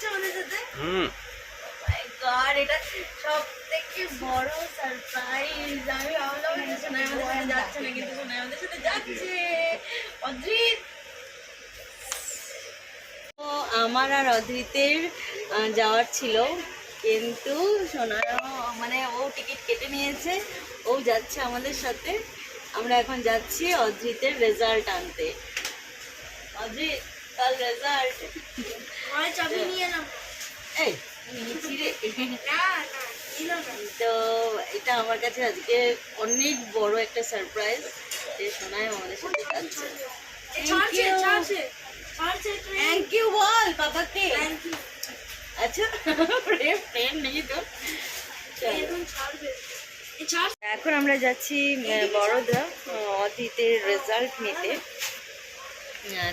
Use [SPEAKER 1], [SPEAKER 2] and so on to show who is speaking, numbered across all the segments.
[SPEAKER 1] যাচ্ছে আমাদের সাথে
[SPEAKER 2] হুম।
[SPEAKER 1] গড এটা সব থেকে বড় সারপ্রাইজ আমি ভাবলাম যে সোনাই আমাদের সাথে যাচ্ছে না কিন্তু সোনাই আমাদের সাথে যাচ্ছে। অদ্রিত! আমার আর অদ্রিতের যাওয়ার ছিল। কিন্তু সোনার মানে ও টিকিট কেটে নিয়েছে। ও যাচ্ছে আমাদের সাথে। আমরা এখন যাচ্ছি অদ্রিতের রেজাল্ট আনতে। অদ্রিত কাল রেজাল্ট
[SPEAKER 3] চাবি নিয়ে
[SPEAKER 1] এই নিয়েছি রে। তো এটা আমার কাছে আজকে অনেক বড় একটা সারপ্রাইজ যে সোনাই আমাদের সাথে যাচ্ছে। থ্যাংক ইউ বল বাবাকে। আচ্ছা প্রেম প্রেম নেই তো।
[SPEAKER 3] এখন
[SPEAKER 1] আমরা যাচ্ছি বড়দা অতীতের রেজাল্ট নিতে।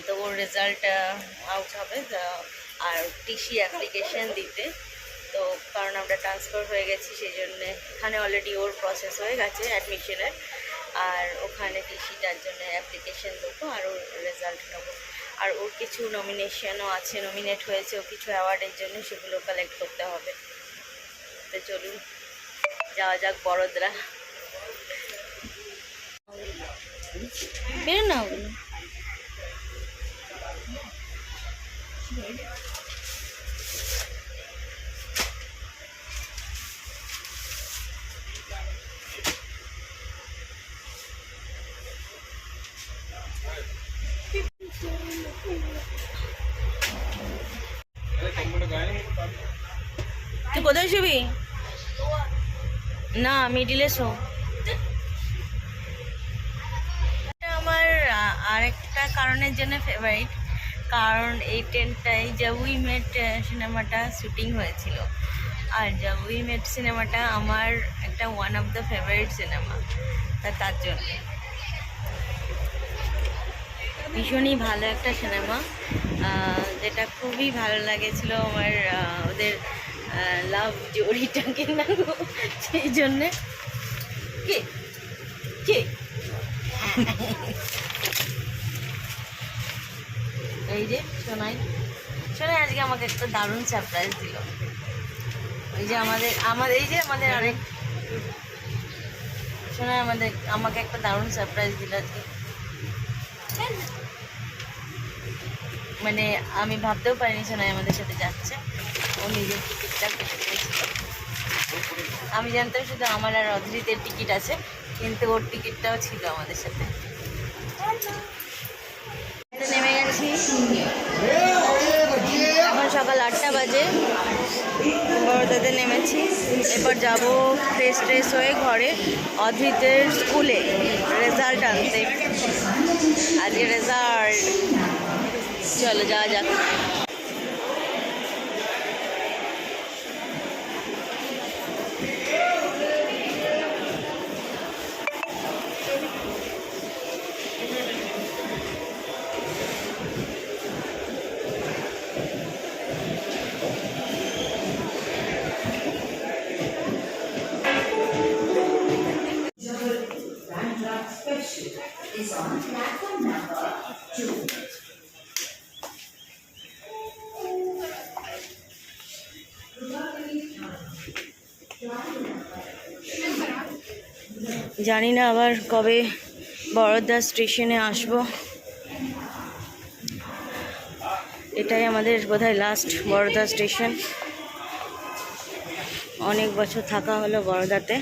[SPEAKER 1] তো ওর রেজাল্ট আউট হবে আর টিসি অ্যাপ্লিকেশন দিতে। তো কারণ আমরা ট্রান্সফার হয়ে গেছি সেই জন্য এখানে অলরেডি ওর প্রসেস হয়ে গেছে অ্যাডমিশনের আর ওখানে টিসিটার জন্য অ্যাপ্লিকেশান দেবো আর ওর রেজাল্ট নেব। আর ওর কিছু নমিনেশনও আছে নমিনেট হয়েছে, ও কিছু অ্যাওয়ার্ডের জন্য সেগুলো কালেক্ট করতে হবে। তো চলুন, যাওয়া যাক বড়োদরা। বের না ওগুলো তুই কোথায় শুবি না মিডিলে শো আমার আরেকটা কারণের জন্য ফেভারিট কারণ এই টেনটাই যা উই মেট সিনেমাটা শুটিং হয়েছিল। আর উই মেট সিনেমাটা আমার একটা one of the favourite cinema তা তার জন্য। ভীষণই ভালো একটা সিনেমা যেটা খুবই ভালো লাগেছিল আমার ওদের লাভ জড়িটাকে না সেই জন্যে। কে? কে? এই যে সোনাই। সোনাই আজকে আমাকে একটা দারুণ সারপ্রাইজ দিল। ওই যে আমাদের আমাদের এই যে আমাদের অনেক সোনাই আমাদের আমাকে একটা দারুণ সারপ্রাইজ দিল আজকে। মানে আমি ভাবতেও পারিনি সোনাই আমাদের সাথে যাচ্ছে। ও নিজের টিকিটটা কেটে দিয়েছিল আমি জানতাম শুধু আমার আর অদ্রিতের টিকিট আছে, কিন্তু ওর টিকিটটাও ছিল আমাদের সাথে। নেমে গেছি। এখন সকাল আটটা বাজে। বড়দাতে নেমেছি। এরপর যাব ফ্রেশ ট্রেশ হয়ে ঘরে। অদ্রিতের স্কুলে রেজাল্ট আনতে। আজকে রেজাল্ট চলো যাওয়া যাক জানি না আবার কবে বরোদা স্টেশনে আসব। এটাই আমাদের বোধহয় লাস্ট বরোদা স্টেশন। অনেক বছর থাকা হলো বড়দাতে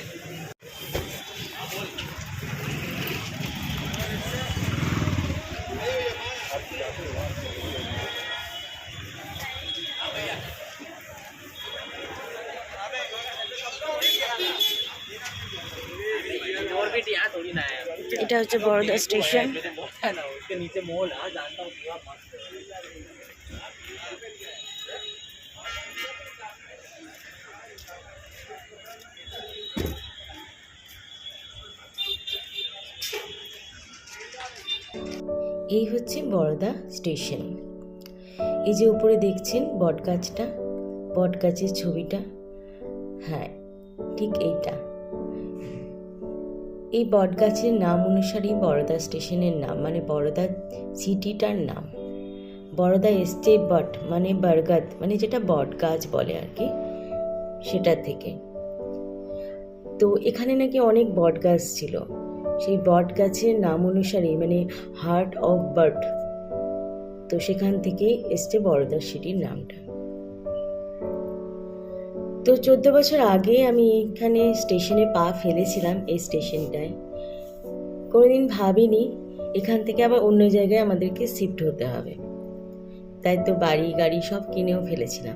[SPEAKER 1] এটা হচ্ছে বড়দা স্টেশন।
[SPEAKER 4] এই হচ্ছে বড়দা স্টেশন। এই যে উপরে দেখছেন বটগাছটা, বটগাছের ছবিটা। হ্যাঁ ঠিক এইটা। এই বটগাছের নাম অনুসারেই বড়দা স্টেশনের নাম মানে বড়দা সিটিটার নাম।
[SPEAKER 1] বড়দা এসছে বট মানে বরগদ মানে যেটা বট গাছ বলে আর কি সেটা থেকে। তো এখানে নাকি অনেক বট গাছ ছিল। সেই বট গাছের নাম অনুসারে মানে হার্ট অফ বার্ড তো সেখান থেকে এসছে বড়দা সিটির নামটা। তো চোদ্দ বছর আগে আমি এখানে স্টেশনে পা ফেলেছিলাম এই স্টেশনটায়। কোনোদিন ভাবিনি এখান থেকে আবার অন্য জায়গায় আমাদেরকে শিফট হতে হবে। তাই তো বাড়ি, গাড়ি সব কিনেও ফেলেছিলাম।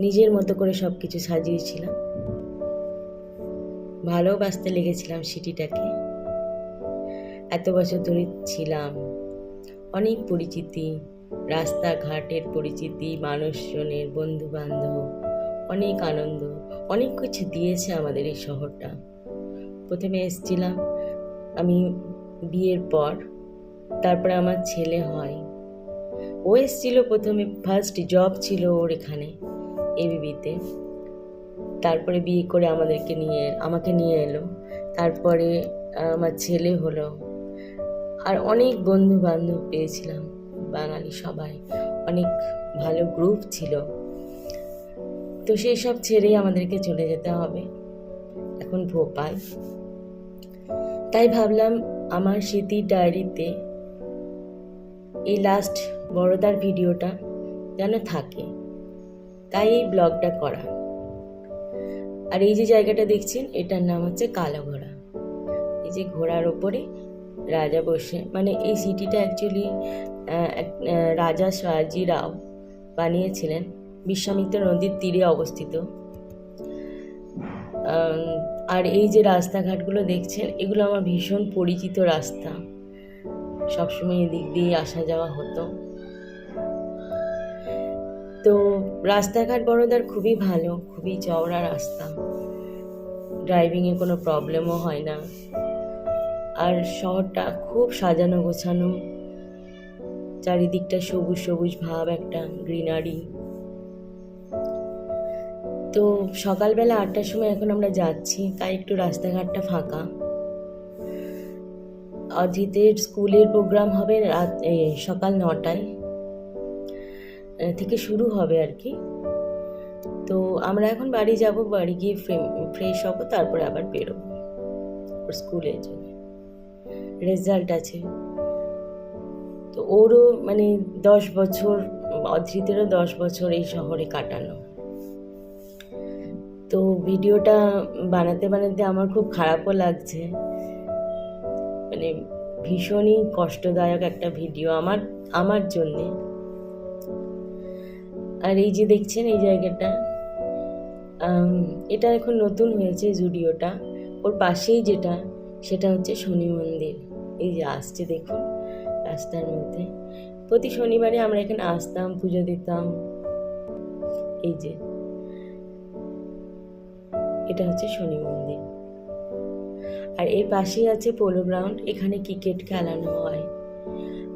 [SPEAKER 1] নিজের মতো করে সব কিছু সাজিয়েছিলাম ভালোবাসতে লেগেছিলাম সিটিটাকে। এত বছর ধরে ছিলাম। অনেক পরিচিতি, রাস্তাঘাটের পরিচিতি, মানুষজনের বন্ধু বান্ধব অনেক আনন্দ, অনেক কিছু দিয়েছে আমাদের এই শহরটা। প্রথমে এসেছিলাম, আমি বিয়ের পর তারপরে আমার ছেলে হয়। ও এসেছিল প্রথমে ফার্স্ট জব ছিল ওর এখানে এবিবিতে তারপরে বিয়ে করে আমাদেরকে নিয়ে, আমাকে নিয়ে এলো। তারপরে আমার ছেলে হলো। আর অনেক বন্ধু বান্ধব পেয়েছিলাম, বাঙালি সবাই। অনেক ভালো গ্রুপ ছিল। তো সেই সব ছেড়েই আমাদেরকে চলে যেতে হবে। এখন ভোপাল। তাই ভাবলাম আমার স্মৃতির ডায়েরিতে এই লাস্ট বড়দার ভিডিওটা যেন থাকে। তাই এই ব্লগটা করা। আর এই যে জায়গাটা দেখছেন, এটার নাম হচ্ছে কালো ঘোড়া এই যে ঘোড়ার ওপরে রাজা বসে মানে এই সিটিটা অ্যাকচুয়ালি রাজা শাহজি রাও বানিয়েছিলেন। বিশ্বামিত্র নদীর তীরে অবস্থিত। আর এই যে রাস্তাঘাটগুলো দেখছেন, এগুলো আমার ভীষণ পরিচিত রাস্তা। সবসময় এদিক দিয়ে আসা যাওয়া হতো। তো রাস্তাঘাট বড়দার খুবই ভালো, খুবই চওড়া রাস্তা। ড্রাইভিংয়ে কোনো প্রবলেমও হয় না। আর শহরটা খুব সাজানো গোছানো। চারিদিকটা সবুজ সবুজ ভাব, একটা গ্রিনারি। তো সকালবেলা আটটার সময় এখন আমরা যাচ্ছি, তাই একটু রাস্তাঘাটটা ফাঁকা। অজিতের স্কুলের প্রোগ্রাম হবে রাত সকাল নটায় থেকে শুরু হবে আর কি। তো আমরা এখন বাড়ি যাব, বাড়ি গিয়ে ফ্রেশ হব, তারপরে আবার বেরোবো। ওর স্কুলের জন্য রেজাল্ট আছে। তো ওরও মানে দশ বছর, অধৃতেরও দশ বছর এই শহরে কাটানো। তো ভিডিওটা বানাতে বানাতে আমার খুব খারাপও লাগছে। মানে ভীষণই কষ্টদায়ক একটা ভিডিও আমার আমার জন্যে। আর এই যে দেখছেন এই জায়গাটা এটা এখন নতুন হয়েছে জুডিওটা। ওর পাশেই যেটা, সেটা হচ্ছে শনি মন্দির। এই যে আসছে দেখুন, রাস্তার মধ্যে। প্রতি শনিবারে আমরা এখানে আসতাম, পুজো দিতাম। এই যে এটা হচ্ছে শনি মন্দির। আর এর পাশেই আছে পোলো গ্রাউন্ড এখানে ক্রিকেট খেলানো হয়।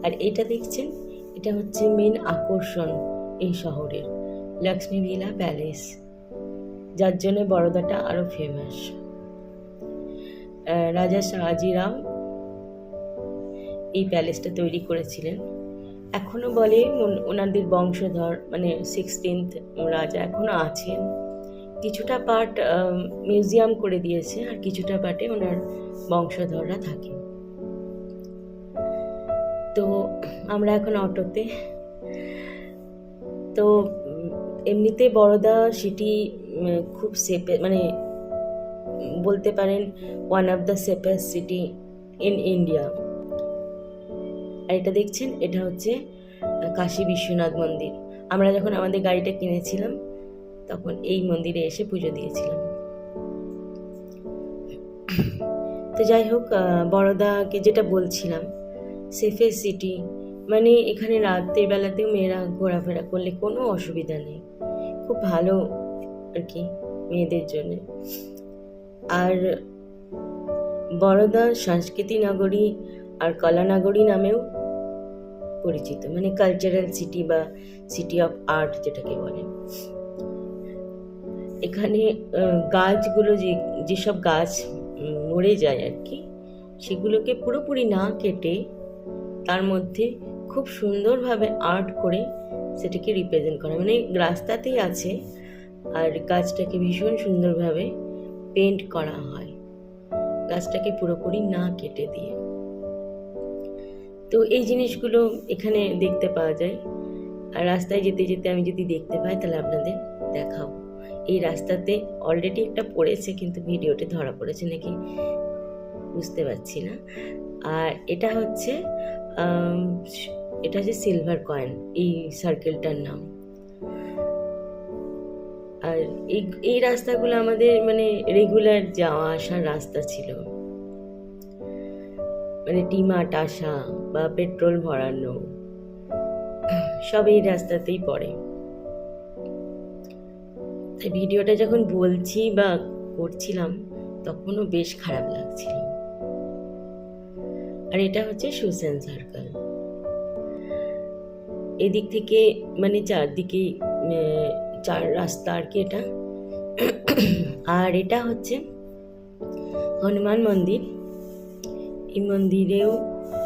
[SPEAKER 1] আর এটা দেখছেন, এটা হচ্ছে মেন আকর্ষণ এই শহরের লক্ষ্মী ভিলা প্যালেস যার জন্য বড়দাটা আরও ফেমাস রাজা শাহাজিরাও এই প্যালেসটা তৈরি করেছিলেন। এখনও বলে ওনাদের বংশধর মানে সিক্সটিন্থ রাজা এখনও আছেন। কিছুটা পার্ট মিউজিয়াম করে দিয়েছে আর কিছুটা পার্টে ওনার বংশধররা থাকে। তো আমরা এখন অটোতে। তো এমনিতে বড়দা সিটি খুব সেপে মানে বলতে পারেন one of the safest city in India আর এটা দেখছেন, এটা হচ্ছে কাশী বিশ্বনাথ মন্দির। আমরা যখন আমাদের গাড়িটা কিনেছিলাম তখন এই মন্দিরে এসে পুজো দিয়েছিলাম। তো যাই হোক বড়দাকে যেটা বলছিলাম সেফেস্ট সিটি মানে এখানে রাতের বেলাতেও মেয়েরা ঘোরাফেরা করলে কোনো অসুবিধা নেই। খুব ভালো আর কি মেয়েদের জন্য। আর বড়দা সংস্কৃতি নগরী আর কলানগরী নামেও পরিচিত মানে কালচারাল সিটি বা সিটি অফ আর্ট যেটাকে বলে। এখানে গাছগুলো যে, যেসব গাছ মরে যায় আর কি, সেগুলোকে পুরোপুরি না কেটে তার মধ্যে খুব সুন্দরভাবে আর্ট করে সেটাকে রিপ্রেজেন্ট করা মানে রাস্তাতেই আছে আর গাছটাকে ভীষণ সুন্দরভাবে পেন্ট করা হয়। গাছটাকে পুরোপুরি না কেটে দিয়ে। তো এই জিনিসগুলো এখানে দেখতে পাওয়া যায়। আর রাস্তায় যেতে যেতে আমি যদি দেখতে পাই, তাহলে আপনাদের দেখাবো। এই রাস্তাতে অলরেডি একটা পড়েছে, কিন্তু ভিডিওতে ধরা পড়েছে নাকি বুঝতে পারছি না। আর এটা হচ্ছে এটা হচ্ছে সিলভার কয়েন এই সার্কেলটার নাম। আর এই এই রাস্তাগুলো আমাদের মানে রেগুলার যাওয়া আসার রাস্তা ছিল। মানে টিমাট আসা বা পেট্রোল ভরানো, সব এই রাস্তাতেই পড়ে। ভিডিওটা যখন বলছি বা করছিলাম, তখনও বেশ খারাপ লাগছিল। আর এটা হচ্ছে সুসেন সার্কেল। এদিক থেকে মানে চারদিকে চার রাস্তা আর কি এটা। আর এটা হচ্ছে হনুমান মন্দির। এই মন্দিরেও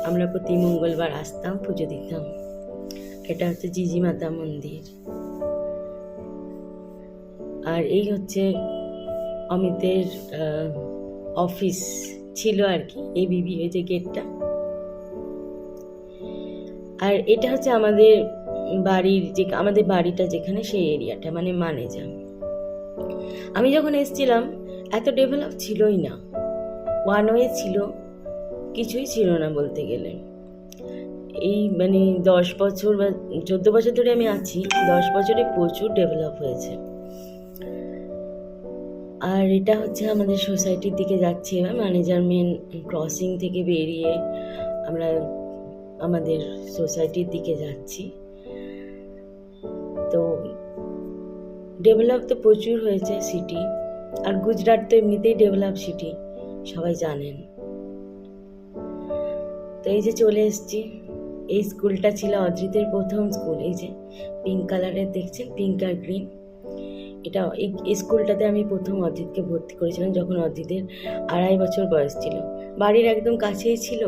[SPEAKER 1] আমরা প্রতি মঙ্গলবার আসতাম, পুজো দিতাম। এটা হচ্ছে জিজি মাতা মন্দির। আর এই হচ্ছে অমিতের অফিস ছিল আর কি, এই বিবি এই যে গেটটা আর এটা হচ্ছে আমাদের বাড়ির যে, আমাদের বাড়িটা যেখানে সেই এরিয়াটা মানে মানে মানেজা। আমি যখন এসেছিলাম, এত ডেভেলপ ছিলই না। ওয়ান ওয়ে ছিল, কিছুই ছিল না বলতে গেলে। এই মানে দশ বছর বা চোদ্দ বছর ধরে আমি আছি, দশ বছরে প্রচুর ডেভেলপ হয়েছে। আর এটা হচ্ছে আমাদের সোসাইটির দিকে যাচ্ছি ম্যানেজার মেন ক্রসিং থেকে বেরিয়ে আমরা আমাদের সোসাইটির দিকে যাচ্ছি। তো ডেভেলপ তো প্রচুর হয়েছে সিটি আর গুজরাট তো এমনিতেই ডেভেলপ সিটি সবাই জানেন। তো এই যে চলে এসেছি, এই স্কুলটা ছিল অদ্রিতের প্রথম স্কুল এই যে পিঙ্ক কালারের দেখছেন পিঙ্ক আর গ্রিন এটা এই স্কুলটাতে আমি প্রথম অজিতকে ভর্তি করেছিলাম যখন অজিতের আড়াই বছর বয়স ছিল। বাড়ির একদম কাছেই ছিল।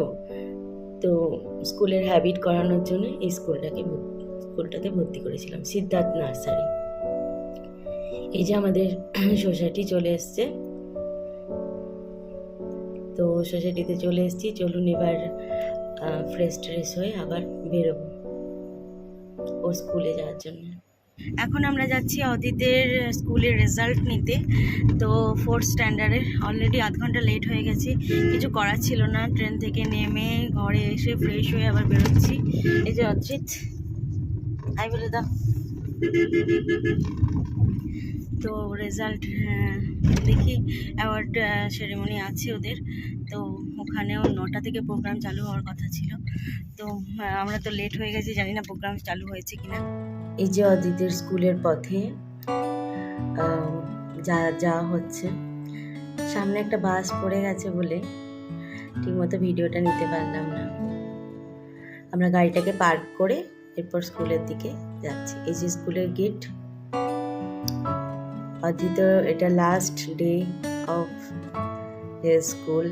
[SPEAKER 1] তো স্কুলের হ্যাবিট করানোর জন্য এই স্কুলটাকে স্কুলটাতে ভর্তি করেছিলাম, সিদ্ধার্থ নার্সারি। এই যে আমাদের সোসাইটি চলে এসছে। তো সোসাইটিতে চলে এসেছি, চলুন এবার ফ্রেশ ট্রেশ হয়ে আবার বেরোবো। ও স্কুলে যাওয়ার জন্য। এখন আমরা যাচ্ছি অদিতের স্কুলের রেজাল্ট নিতে। তো ফোর্থ স্ট্যান্ডার্ডের অলরেডি আধ ঘণ্টা লেট হয়ে গেছি, কিছু করার ছিল না। ট্রেন থেকে নেমে ঘরে এসে ফ্রেশ হয়ে আবার বেরোচ্ছি। এই যে অদ্রিত আই বলে দাও। তো রেজাল্ট দেখি অ্যাওয়ার্ড সেরেমনি আছে ওদের। তো ওখানেও নটা থেকে প্রোগ্রাম চালু হওয়ার কথা ছিল। তো আমরা তো লেট হয়ে গেছি, জানি না প্রোগ্রাম চালু হয়েছে কিনা। এই যে অদিতের স্কুলের পথে যা যা হচ্ছে, সামনে একটা বাস পড়ে গেছে বলে ঠিকমতো ভিডিওটা নিতে পারলাম না। আমরা গাড়িটাকে পার্ক করে এরপর স্কুলের দিকে যাচ্ছি। এই যে স্কুলের গেট, অদিত এটা লাস্ট ডে অফ স্কুল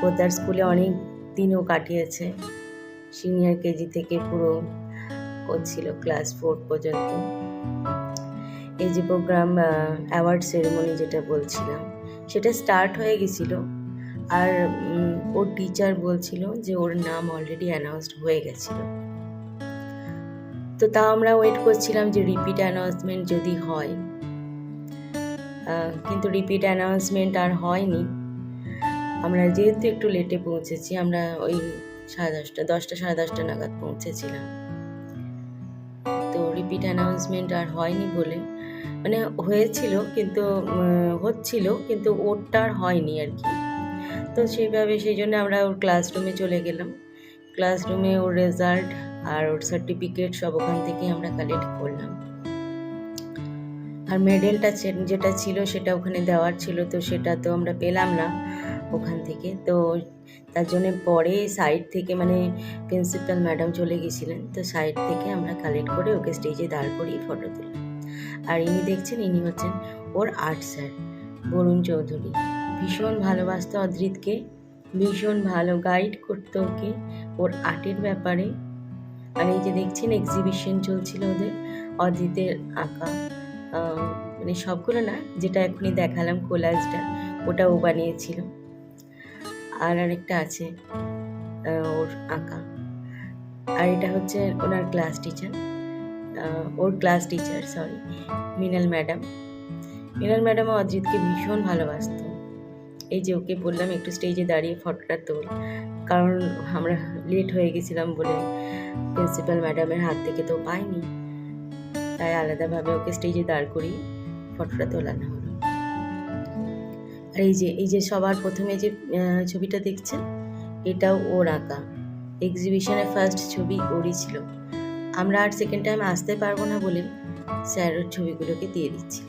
[SPEAKER 1] পোতার স্কুলে অনেক দিনও কাটিয়েছে। সিনিয়র কেজি থেকে পুরো ও ছিল ক্লাস ফোর পর্যন্ত। এই যে প্রোগ্রাম অ্যাওয়ার্ড সেরেমনি যেটা বলছিলাম, সেটা স্টার্ট হয়ে গেছিল। আর ওর টিচার বলছিল যে ওর নাম অলরেডি অ্যানাউন্সড হয়ে গেছিল। তো তাও আমরা ওয়েট করছিলাম যে রিপিট অ্যানাউন্সমেন্ট যদি হয়। কিন্তু রিপিট অ্যানাউন্সমেন্ট আর হয়নি। আমরা যেহেতু একটু লেটে পৌঁছেছি, আমরা ওই সাড়ে দশটা দশটা, সাড়ে দশটা নাগাদ পৌঁছেছিলাম। রিপিট অ্যানাউন্সমেন্ট আর হয়নি বলে। মানে হয়েছিল কিন্তু হচ্ছিল কিন্তু ওরটা আর হয়নি আর কি। তো সেইভাবে সেই জন্য আমরা ওর ক্লাসরুমে চলে গেলাম। ক্লাসরুমে ওর রেজাল্ট আর ওর সার্টিফিকেট সব ওখান থেকে আমরা কালেক্ট করলাম। আর মেডেলটা যেটা ছিল সেটা ওখানে দেওয়ার ছিল, তো সেটা তো আমরা পেলাম না। ওখান থেকে। তো তার জন্য পরে সাইড থেকে মানে প্রিন্সিপাল ম্যাডাম চলে গেছিলেন। তো সাইড থেকে আমরা কালেক্ট করে ওকে স্টেজে দাঁড় করিয়ে ফটো তুলি। আর ইনি দেখছেন, ইনি হচ্ছেন ওর আর্ট স্যার বরুণ চৌধুরী। ভীষণ ভালোবাসতো অদ্রিতকে, ভীষণ ভালো গাইড করতো ওকে ওর আর্টের ব্যাপারে। আর এই যে দেখছেন এক্সিবিশন চলছিল ওদের অদিতের আঁকা। মানে সবগুলো না, যেটা এখনই দেখালাম কোলাজটা ওটা ও বানিয়েছিল। আর আরেকটা আছে ওর আঁকা। আর এটা হচ্ছে ওনার ক্লাস টিচার ওর class teacher sorry Minal madam. Minal madam অজিতকে ভীষণ ভালোবাসতো। এই যে ওকে বললাম, একটু স্টেজে দাঁড়িয়ে ফটোটা তোল। কারণ আমরা লেট হয়ে গেছিলাম বলে প্রিন্সিপাল ম্যাডামের হাত থেকে তো পাইনি। তাই আলাদাভাবে ওকে স্টেজে দাঁড় করিয়ে ফটোটা তোলানো আর এই যে এই যে সবার প্রথমে যে ছবিটা দেখছেন, এটাও ওর আঁকা। এক্সিবিশনের ফার্স্ট ছবি ওরই ছিল। আমরা আর সেকেন্ড টাইম আসতে পারব না বলে স্যার ওর ছবিগুলোকে দিয়ে দিচ্ছিল।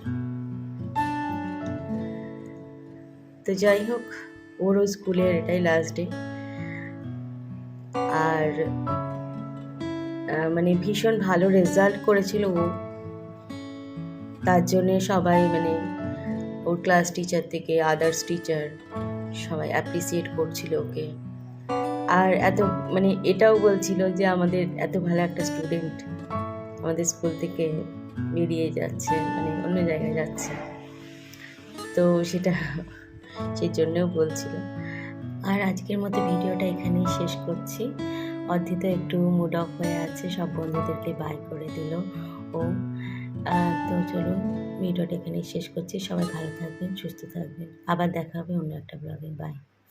[SPEAKER 1] তো যাই হোক, ওরও স্কুলের এটাই লাস্ট ডে আর মানে ভীষণ ভালো রেজাল্ট করেছিল ও। তার জন্যে সবাই মানে ওর ক্লাস টিচার থেকে আদার্স টিচার সবাই অ্যাপ্রিসিয়েট করছিল ওকে। আর এত মানে এটাও বলছিল যে আমাদের এত ভালো একটা স্টুডেন্ট আমাদের স্কুল থেকে বেরিয়ে যাচ্ছে মানে অন্য জায়গায় যাচ্ছে। তো সেটা সেই জন্যও বলছিল। আর আজকের মতো ভিডিওটা এখানেই শেষ করছি। অদ্ধিত একটু মুড অফ হয়ে আছে, সব বন্ধুদেরকে বাই করে দিল ও। তো চলুন ভিডিওটা এখানেই শেষ করছি। সবাই ভালো থাকবেন, সুস্থ থাকবেন। আবার দেখা হবে অন্য একটা ব্লগে বাই